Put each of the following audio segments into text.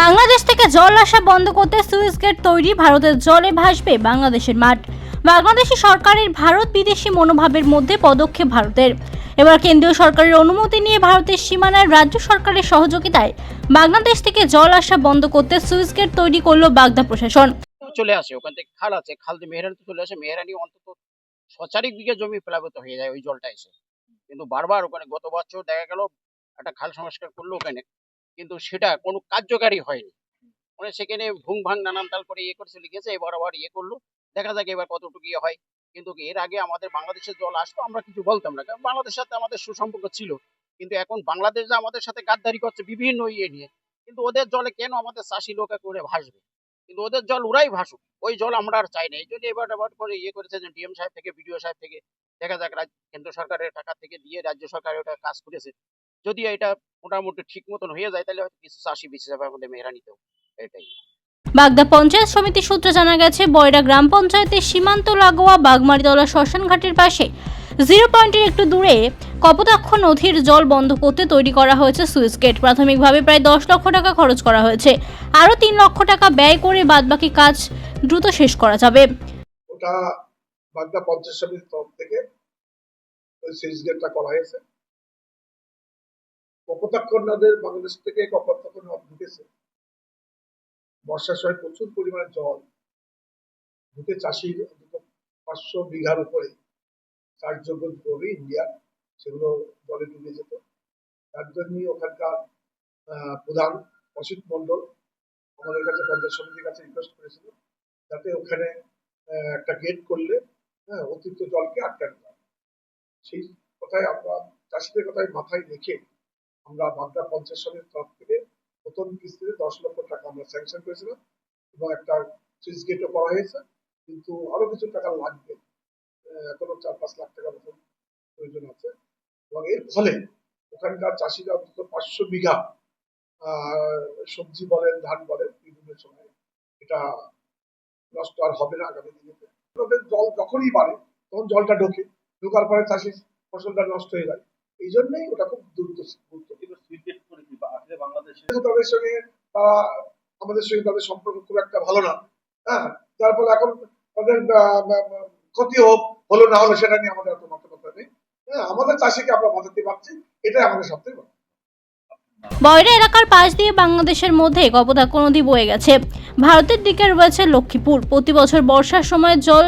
বাংলাদেশ থেকে জল আসা বন্ধ করতে সুইস গেট তৈরি, ভারতের জলে ভাসবে বাংলাদেশের মাঠ। বাংলাদেশি সরকারের ভারত বিদেশি মনোভাবের মধ্যে পদক্ষেপ ভারতের। এবার কেন্দ্রীয় সরকারের অনুমতি নিয়ে ভারতের সীমানায় রাজ্য সরকারের সহযোগিতায় বাংলাদেশ থেকে জল আসা বন্ধ করতে সুইস গেট তৈরি করল বাগদা প্রশাসন। চলে আসে, ওখান থেকে খাল আছে, খাল দিয়ে মেহরানিতে চলে আসে, মেহরানি অন্তত ছচারিক বিঘে জমি প্লাবিত হয়ে যায় ওই জলটা এসে। কিন্তু বারবার ওখানে গত বছর দেখা গেল একটা খাল সংস্কার করল ওখানে কিন্তু সেটা কোনো কার্যকারী হয়নি। মানে সেখানে ভুং ভাং নানান তাল করে ইয়ে করছে লিখেছে এবার আবার ইয়ে করল। দেখা যাক এবার কতটুকু ইয়ে হয়। কিন্তু এর আগে আমাদের বাংলাদেশের জল আসতো, আমরা কিছু বলতাম না। কারণ বাংলাদেশের সাথে আমাদের সুসম্পর্ক ছিল। কিন্তু এখন বাংলাদেশ যে আমাদের সাথে গাদ্দারি করছে বিভিন্ন ইয়ে নিয়ে, কিন্তু ওদের জলে কেন আমাদের চাষি লোকে করে ভাসবে? কিন্তু ওদের জল ওরাই ভাসুক, ওই জল আমরা আর চাই না। এই জন্য এবার এবার করে ইয়ে করেছে যে ডিএম সাহেব থেকে, বিডিও সাহেব থেকে, দেখা যাক কেন্দ্র সরকারের টাকা থেকে দিয়ে রাজ্য সরকার ওটা কাজ করেছে। যদি এটা মোটামুটি ঠিক মতন হয়ে যায় তাহলে হয়তো কিছু চাষি বেঁচে যাবে আমাদের মেহরানিতেও। এটাই। বাগদা পঞ্চায়েত সমিতি সূত্রে জানা গেছে বয়রা গ্রাম পঞ্চায়েতের সীমান্ত লাগোয়া বাগমারিতলা শ্মশান ঘাটের পাশে জিরো পয়েন্টের একটু দূরে কপোতাক্ষ নদীর জল বন্ধ করতে তৈরি করা হয়েছে সুইচ গেট। প্রাথমিকভাবে প্রায় দশ লক্ষ টাকা খরচ করা হয়েছে। আরও তিন লক্ষ টাকা ব্যয় করে বাদবাকি কাজ দ্রুত শেষ করা যাবে। ওটা বাগদা পঞ্চায়েত সমিতির তরফ থেকে ওই সুইচ গেটটা করা হয়েছে। কপোতাক্ষ নদের বাংলাদেশ থেকে কপোতাক্ষ নদ ঢুকেছে। বর্ষার সময় প্রচুর পরিমাণে জল ঢুকে চাষির পাঁচশো বিঘার উপরে। চাষযোগ্য জমি ইন্ডিয়া, সেগুলো জলে ডুবে যেত। তার জন্যই ওখানকার প্রধান অসিত মন্ডল আমাদের কাছে পঞ্চায়েত সমিতির কাছে রিকোয়েস্ট করেছিল যাতে ওখানে একটা গেট করলে হ্যাঁ অতিরিক্ত জলকে আটকানো যায়। সেই কথায় আমরা, চাষিদের কথায় মাথায় রেখে আমরা বাগদা পঞ্চায়েত সমিতির তরফ থেকে প্রথম কিস্তিতে দশ লক্ষ টাকা আমরা স্যাংশন করেছিলাম এবং একটা সুইচ গেটও করা হয়েছে, কিন্তু আরও কিছু টাকা লাগবে। এখনও চার পাঁচ লাখ টাকা মতন প্রয়োজন আছে। এবং এর ফলে ওখানকার চাষিরা অন্তত পাঁচশো বিঘা সবজি বলেন, ধান বলেন, বিভিন্ন সময় এটা নষ্ট আর হবে না আগামী দিনেতে। ওদের জল যখনই বাড়ে, তখন জলটা ঢোকে। ঢোকার পরে চাষির ফসলটা নষ্ট হয়ে যায়। এই জন্যই ওটা খুব যেহেতু তাদের সঙ্গে তারা আমাদের সঙ্গে তাদের সম্পর্ক খুব একটা ভালো না। হ্যাঁ? যার ফলে এখন তাদের ক্ষতি হোক, হলো না হলো সেটা নিয়ে আমাদের এত মতামত নেই। হ্যাঁ আমাদের চাষিকে আমরা বাঁচাতে পারছি, এটাই আমাদের সবথেকে বড়। বয়রা এলাকার পাশ দিয়ে বাংলাদেশের মধ্যে কপোতাক্ষ নদী বয়ে গেছে। ভারতের দিকে রয়েছে লক্ষ্মীপুর। প্রতি বছর বর্ষার সময় জল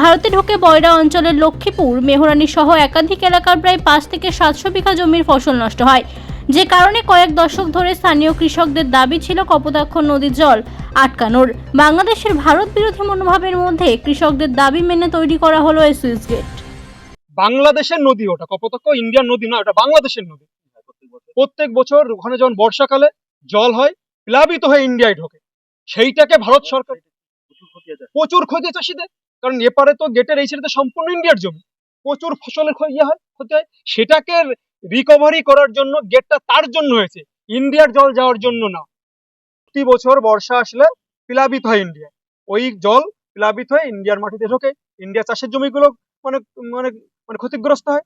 ভারতে ঢোকে বয়রা অঞ্চলের লক্ষ্মীপুর। মেহরানি সহ একাধিক এলাকার প্রায় পাঁচ থেকে সাতশো বিঘা জমির ফসল নষ্ট হয়। যে কারণে কয়েক দশক ধরে স্থানীয় কৃষকদের দাবি ছিল কপোতাক্ষ নদীর জল আটকানোর। বাংলাদেশের ভারত বিরোধী মনোভাবের মধ্যে কৃষকদের দাবি মেনে তৈরি করা হলো এই সুইচ গেট। বাংলাদেশের নদী ওটা, কপোতাক্ষ ইন্ডিয়ান নদী না, ওটা বাংলাদেশের নদী। প্রত্যেক বছর ওখানে যখন বর্ষাকালে জল হয়, প্লাবিত হয়ে ইন্ডিয়ায় ঢোকে। সেইটাকে ভারত সরকার প্রচুর ক্ষতি চাষিদের, কারণ এপারে তো গেটের এই সাইডে সম্পূর্ণ ইন্ডিয়ার জমি। প্রচুর ফসলের ইয়ে হয়, ক্ষতি হয়। সেটাকে রিকভারি করার জন্য গেটটা তার জন্য হয়েছে। ইন্ডিয়ার জল যাওয়ার জন্য না। প্রতি বছর বর্ষা আসলে প্লাবিত হয় ইন্ডিয়া ওই জল প্লাবিত হয়ে ইন্ডিয়ার মাটিতে ঢোকে। ইন্ডিয়া চাষের জমিগুলো মানে মানে মানে ক্ষতিগ্রস্ত হয়।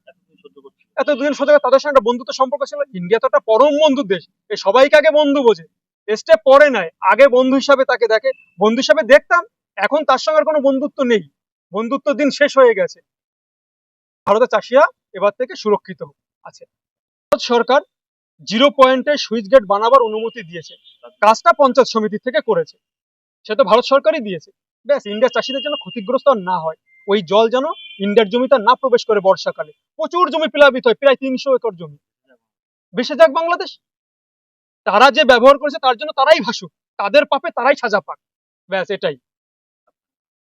এতদিন সোজা তাদের সঙ্গে একটা বন্ধুত্ব সম্পর্ক ছিল। ইন্ডিয়া তো একটা পরম বন্ধুর দেশ। এই সবাইকে আগে বন্ধু বোঝে। স্টেপ পরে নেয়। আগে বন্ধু হিসাবে তাকে দেখে। বন্ধু হিসাবে দেখতাম, এখন তার সঙ্গে আর কোনো বন্ধুত্ব নেই। বন্ধুত্ব দিন শেষ হয়ে গেছে। ভারতের চাষিরা এবার থেকে সুরক্ষিত আছে। ভারত সরকার জিরো পয়েন্টে সুইচ গেট বানাবার অনুমতি দিয়েছে। কাজটা পঞ্চায়েত সমিতি থেকে করেছে। সেটা ভারত সরকারই দিয়েছে। ব্যাস ইন্ডিয়ার চাষিদের যেন ক্ষতিগ্রস্ত না হয়। ওই জল যেন ইন্ডিয়ার জমিতে না প্রবেশ করে বর্ষাকালে। প্রচুর জমি প্লাবিত হয়, প্রায় তিনশো একর জমি। বেসে যাক বাংলাদেশ। তারা যে ব্যবহার করেছে, তার জন্য তারাই ভাসুক। তাদের পাপে তারাই সাজা পাক। ব্যাস, এটাই।